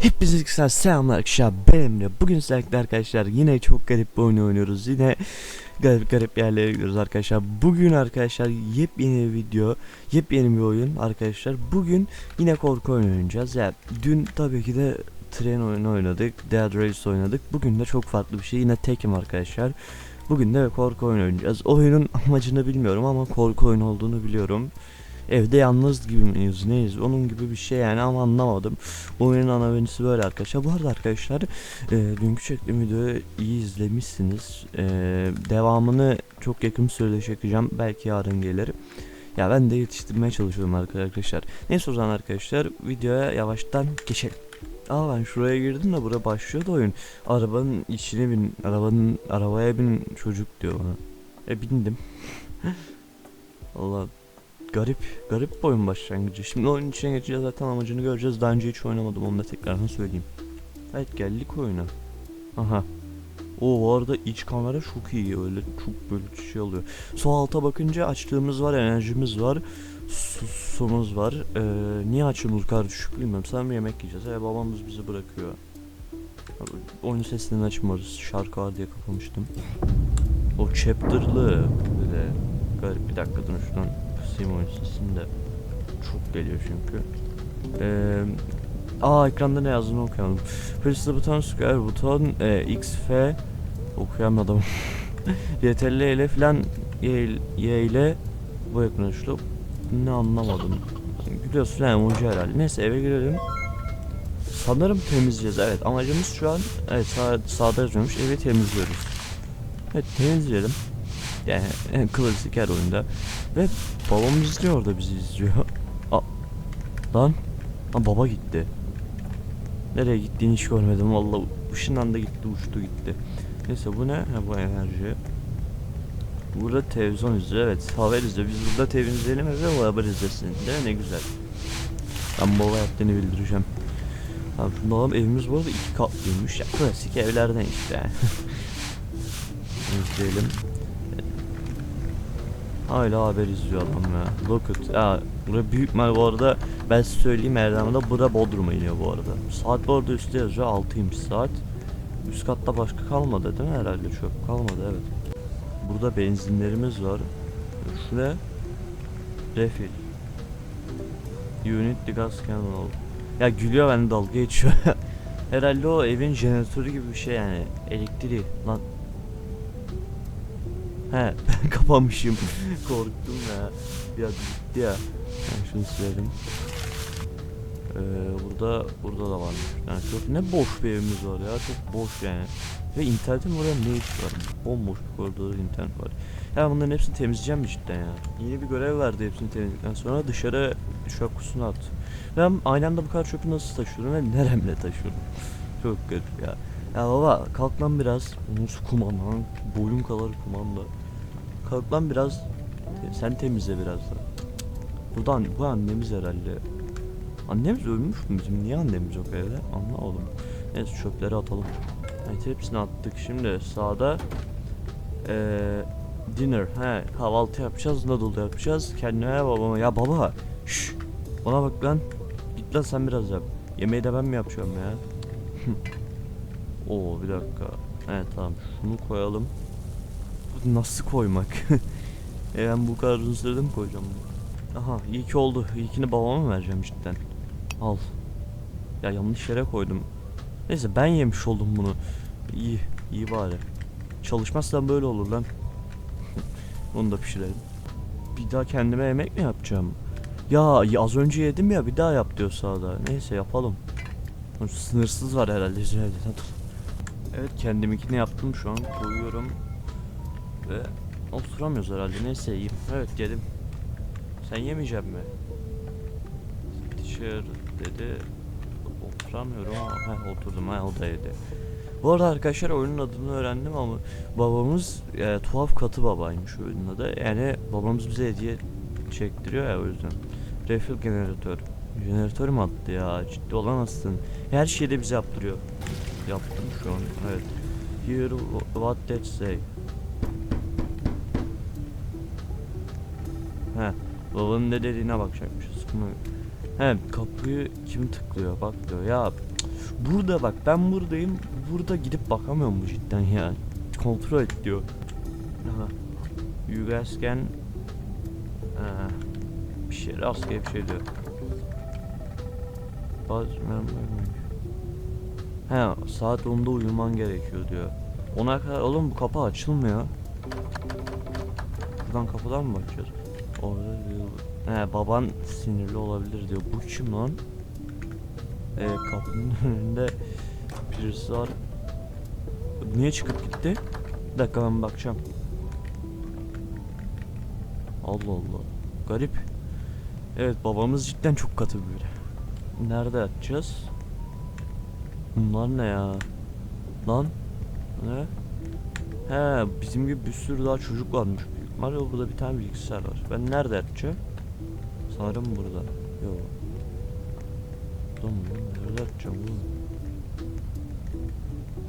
Hepinize güzel selamlar arkadaşlar. Ben Emre. Bugün sizlerle arkadaşlar yine çok garip bir oyun oynuyoruz. Yine garip garip yerlere gidiyoruz arkadaşlar. Bugün arkadaşlar yepyeni bir video Yepyeni bir oyun arkadaşlar. Bugün yine korku oyunu oynayacağız. Ya dün tabii ki de tren oyunu oynadık Dead Race oynadık. Bugün de çok farklı bir şey. Yine tekim arkadaşlar. Bugün de korku oyunu oynayacağız. Oyunun amacını bilmiyorum ama korku oyunu olduğunu biliyorum Evde yalnız gibi miyiz neyiz onun gibi bir şey yani ama anlamadım Oyunun ana menüsü böyle arkadaşlar. Bu arada arkadaşlar e, dünkü çektiğim videoyu iyi izlemişsiniz. E, devamını çok yakın sürede çekeceğim. Belki yarın gelir. Ya ben de yetiştirmeye çalışıyorum arkadaşlar. Neyse o zaman arkadaşlar videoya yavaştan geçelim. Aa ben şuraya girdim de bura başlıyordu oyun. Arabanın içine bin, arabanın arabaya bin çocuk diyor bana. E bindim. Allah garip garip bir oyun başlangıcı. Şimdi oyun içine geçeceğiz zaten amacını göreceğiz. Daha önce hiç oynamadım onu da tekrardan söyleyeyim. Evet geldik oyuna. Aha. O bu arada iç kamera çok iyi öyle çok böyle şey oluyor. Sol alta bakınca açtığımız var enerjimiz var. Su, sumuz var. Ee, niye açımız kadar düşük bilmiyorum. Sanırım yemek yiyeceğiz. Ee, babamız bizi bırakıyor. Oyun sesini açmıyoruz. Şarkı var diye kapamıştım. O chapter'lı bir garip bir dakika durun şuradan kısayım oyun sesini de çok geliyor çünkü. Ee, aa ekranda ne yazdığını okuyamadım. Press the button, square buton, e, X, F okuyamadım. YTL ile filan Y, ile bu ekran uçlu. Ne anlamadım. Gülüyorsun yani emoji herhalde. Neyse eve girelim. Sanırım temizleyeceğiz. Evet amacımız şu an evet sağ, sağda yazıyormuş. Evi temizliyoruz. Evet temizleyelim. Yani en klasik her oyunda. Ve babam izliyor orada bizi izliyor. Aa, lan. Lan baba gitti. Nereye gittiğini hiç görmedim vallahi ışından da gitti uçtu gitti. Neyse bu ne? Ha, bu enerji. Burada televizyon izliyor evet haber izliyor. Biz burada televizyon izleyelim ve o haber izlesin. Değil? Ne güzel. Ben baba yaptığını bildireceğim. Abi şunu alalım evimiz bu arada iki katlıymış. Ya klasik evlerden işte. İzleyelim. Hala haber izliyor adam ya. Look at. Ya bura büyük mal bu arada. Ben size söyleyeyim Erdem'de bura Bodrum'a iniyor bu arada. Saat bu arada üstte yazıyor 6'ymış saat. Üst katta başka kalmadı değil mi herhalde çöp kalmadı evet. Burada benzinlerimiz var. Şu ne? Refill. Unit the gas canal. Ya gülüyor ben dalga geçiyor. herhalde o evin jeneratörü gibi bir şey yani. Elektriği. Lan He ben kapamışım. Korktum ya. Ya gitti ya. Ben şunu silelim. Ee, burada burada da varmış. Yani çok ne boş bir evimiz var ya. Çok boş yani. Ve internetin oraya ne iş var? Bomboş bir koridorda internet var. Ya bunların hepsini temizleyeceğim mi cidden ya? Yeni bir görev verdi hepsini temizledikten sonra dışarı çöp kutusuna at. Ben anda bu kadar çöpü nasıl taşıyorum ve neremle taşıyorum? Çok garip ya. Ya baba kalk lan biraz. Nasıl kumandan? Boyun kadar kumanda. Kalk lan biraz. Sen temizle biraz da. Buradan bu annemiz herhalde. Annemiz ölmüş mü bizim? Niye annemiz yok evde? Anlamadım. Neyse çöpleri atalım. Evet hepsini attık. Şimdi sağda eee dinner. He kahvaltı yapacağız. Noodle yapacağız. Kendime babama. Ya baba. Şş. Bana bak lan. Git lan sen biraz yap. Yemeği de ben mi yapacağım ya? Oo bir dakika. Evet tamam şunu koyalım. Nasıl koymak? e ben bu kadar uzun sürede mi koyacağım bunu? Aha iyi ki oldu. İlkini babama vereceğim cidden? Al. Ya yanlış yere koydum. Neyse ben yemiş oldum bunu. İyi, iyi bari. Çalışmazsan böyle olur lan. Onu da pişirelim. Bir daha kendime yemek mi yapacağım? Ya az önce yedim ya bir daha yap diyor sağda. Neyse yapalım. Sınırsız var herhalde. Evet kendiminkini yaptım şu an koyuyorum ve oturamıyoruz herhalde neyse yiyeyim. Evet yedim. Sen yemeyecek mi? Teacher dedi. Oturamıyorum ama ha oturdum ha o yedi. Bu arada arkadaşlar oyunun adını öğrendim ama babamız e, tuhaf katı babaymış oyunun adı. Yani babamız bize hediye çektiriyor ya o yüzden. Refill jeneratör. Jeneratör mü attı ya? Ciddi olamazsın. Her şeyi de bize yaptırıyor. Yaptım şu an. Evet. Here what that say. He. Babanın ne dediğine bakacakmışız. Bunu. He kapıyı kim tıklıyor bak diyor. Ya Burada bak ben buradayım. Burada gidip bakamıyorum mu cidden ya? Kontrol et diyor. Aha. You guys can Ha, bir şey rastgele bir şey diyor. Baz He saat 10'da uyuman gerekiyor diyor. Ona kadar oğlum bu kapı açılmıyor. Buradan kapıdan mı bakacağız? Orada diyor. He baban sinirli olabilir diyor. Bu kim lan? Ee, kapının önünde birisi var. Niye çıkıp gitti? Bir dakika ben bakacağım. Allah Allah. Garip. Evet babamız cidden çok katı böyle. Nerede yatacağız? Bunlar ne ya? Lan? Ne? He bizim gibi bir sürü daha çocuk varmış büyük. ihtimalle burada bir tane bilgisayar var. Ben nerede yatacağım? Sanırım burada. Yok. Lan? Nerede yatacağım oğlum?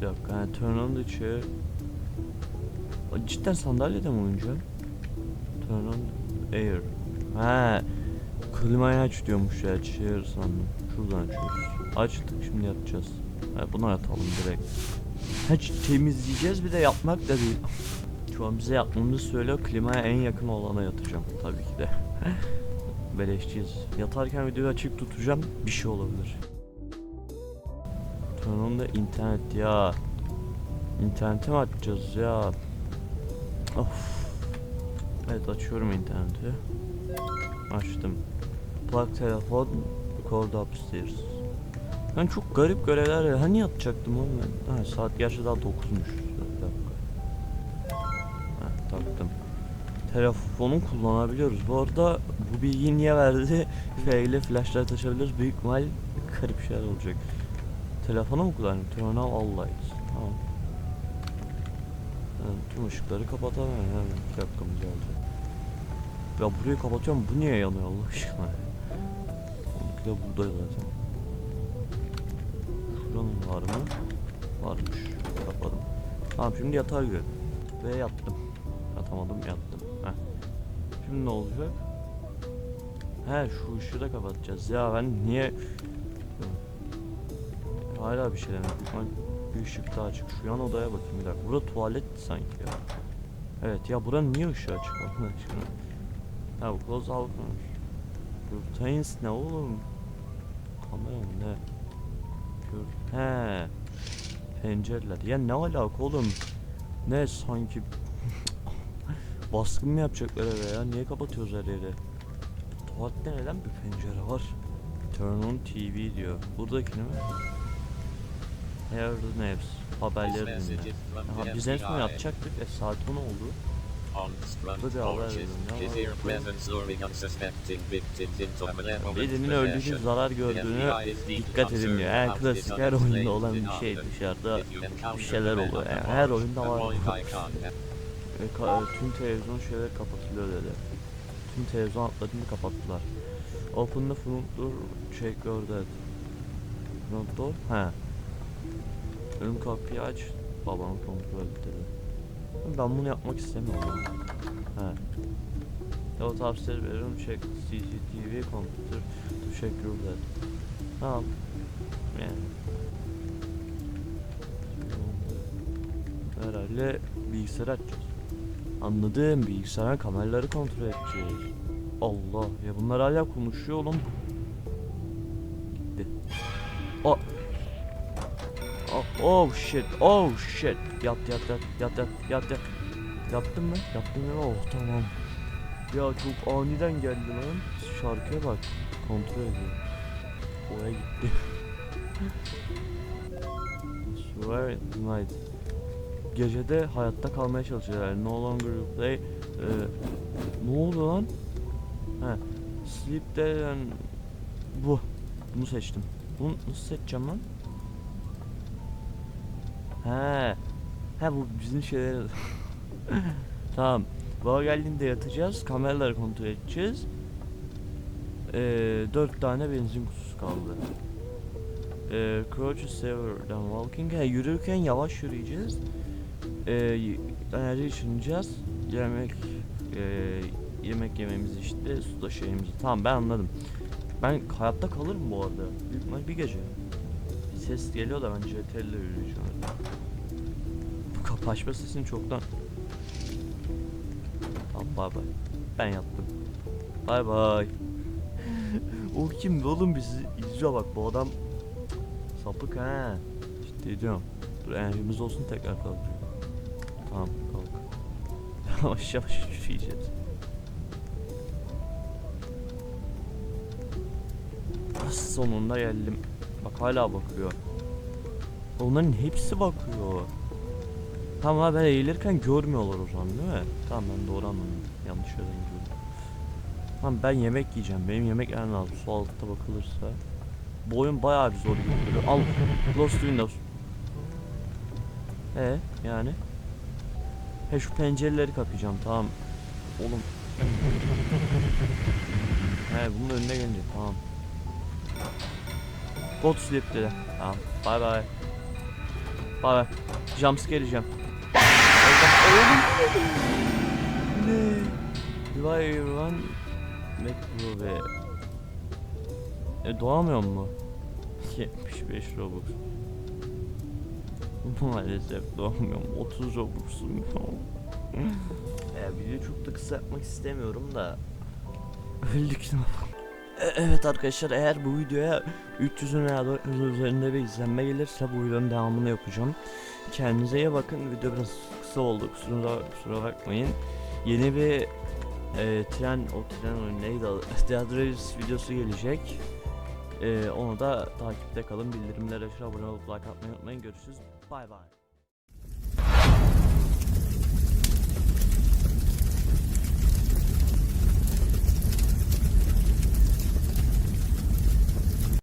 Bir dakika. Yani turn on the Cidden sandalyede mi oynayacağım? Turn on air. Ha, klimayı aç diyormuş ya. Chair sandım. Şuradan açıyoruz. Açtık şimdi yatacağız. Ha, buna yatalım direkt. Hiç temizleyeceğiz bir de yapmak da değil. Şu an bize yapmamızı söylüyor. Klimaya en yakın olana yatacağım tabii ki de. Beleşçiyiz. Yatarken videoyu açık tutacağım. Bir şey olabilir. The internet ya. İnternete mi açacağız ya? Of. Evet açıyorum interneti. Açtım. Plug telefon, record upstairs. Ben çok garip görevler. Hani yatacaktım oğlum ben? Ha, saat gerçi daha 9'muş. Telefonu kullanabiliyoruz. Bu arada bu bilgiyi niye verdi? F ile flashlight açabiliriz. Büyük ihtimal garip şeyler olacak. Telefonu mu kullanayım? Turn off all lights. Tamam. Yani tüm ışıkları kapatamam yani. Bir dakikamız olacak. Ya burayı kapatıyorum. Bu niye yanıyor Allah aşkına? Onunki de burada zaten. Şuranın var mı? Varmış. Kapadım. Tamam şimdi yatağa girelim. Ve yattım. Yatamadım yattım. Şimdi ne olacak? He şu ışığı da kapatacağız. Ya ben niye... Hala bir şey demek. Ben bir ışık daha açık. Şu yan odaya bakayım bir dakika. Burada tuvalet sanki ya. Evet ya buranın niye ışığı açık Allah aşkına? Ha bu close out Curtains ne oğlum? Kamera ne? Kür... He. Pencereler. Ya ne alaka oğlum? Ne sanki... Baskın mı yapacaklar eve ya? Niye kapatıyoruz her yeri? Tuvalette neden bir pencere var? Turn on TV diyor. Buradaki mi? The news. Haberleri dinle. Aha, biz en son yatacaktık. E saat 10 oldu. Birinin öldüğünü, zarar gördüğünü dikkat edin diyor. Yani klasik her oyunda olan bir şey dışarıda bir şeyler oluyor. Yani her oyunda var. E, ka- e, tüm televizyon şeyler kapatılıyor dedi. Tüm televizyon hatlarını kapattılar. Open the front door, check your dad. Front door? He. Ön kapıyı aç, babanı kontrol et dedi. Ben bunu yapmak istemiyorum. He. To upstairs bedroom, check CCTV, computer to check your dad. Tamam. Yani. Herhalde bilgisayarı açacağız. Anladım. Bilgisayarın kameraları kontrol edeceğiz. Allah ya bunlar hala konuşuyor oğlum. Gitti. Oh. Oh, shit. Oh shit. Yat yat yat yat yat yat yat. Yattın mı? Yattın mı? Oh tamam. Ya çok aniden geldi lan. Şarkıya bak. Kontrol ediyor. Oraya gitti. At night. Gecede hayatta kalmaya çalışıyorlar. No longer you play. Ee, ne oldu lan? He. Sleep and... Bu. Bunu seçtim. Bunu nasıl seçeceğim lan? He. He bu bizim şeyler. tamam. Baba geldiğinde yatacağız. Kameraları kontrol edeceğiz. Ee, dört tane benzin kutusu kaldı. Ee, crouch than walking. He, yürürken yavaş yürüyeceğiz. Y- enerji içineceğiz. Yemek e, yemek yememizi işte suda şeyimizi. Tamam ben anladım. Ben hayatta kalırım bu arada. Büyük bir gece. ses geliyor da ben CTRL ile yürüyeceğim. Bu kapı açma sesini çoktan... Tamam bay bay. Ben yattım. Bay bay. o kim oğlum bizi izliyor bak bu adam sapık ha. Ciddi diyorum. Dur enerjimiz olsun tekrar kalkıyor. Tamam kalk. Yavaş yavaş yürüyeceğiz. Sonunda geldim. Bak hala bakıyor. Onların hepsi bakıyor. Tamam ben eğilirken görmüyorlar o zaman değil mi? Tamam ben doğru anladım. Yanlış yerden gidiyorum. Tamam ben yemek yiyeceğim. Benim yemek yerine lazım. Su altta bakılırsa. Bu oyun bayağı bir zor gibi. Al. Close to Windows. E yani? He şu pencereleri kapayacağım tamam. Oğlum. He bunun önüne gelince tamam. Go to sleep dedi. Tamam. Bye bye. Bye bye. Jumpscare yiyeceğim. Ne? Vay lan. Metro ve... E doğamıyor mu? 75 Robux. Maalesef doğamıyorum. 30 Robux'um yok. Ya videoyu çok da kısa yapmak istemiyorum da Öldük ne Evet arkadaşlar eğer bu videoya 300'ün veya 400'ün üzerinde bir izlenme gelirse bu videonun devamını yapacağım. Kendinize iyi bakın. Video biraz kısa oldu. Kusura, kusura bakmayın. Yeni bir e, tren, o tren oyunu neydi Race videosu gelecek. E, onu da takipte kalın. Bildirimlere abone olup like atmayı unutmayın. Görüşürüz. Bay bay.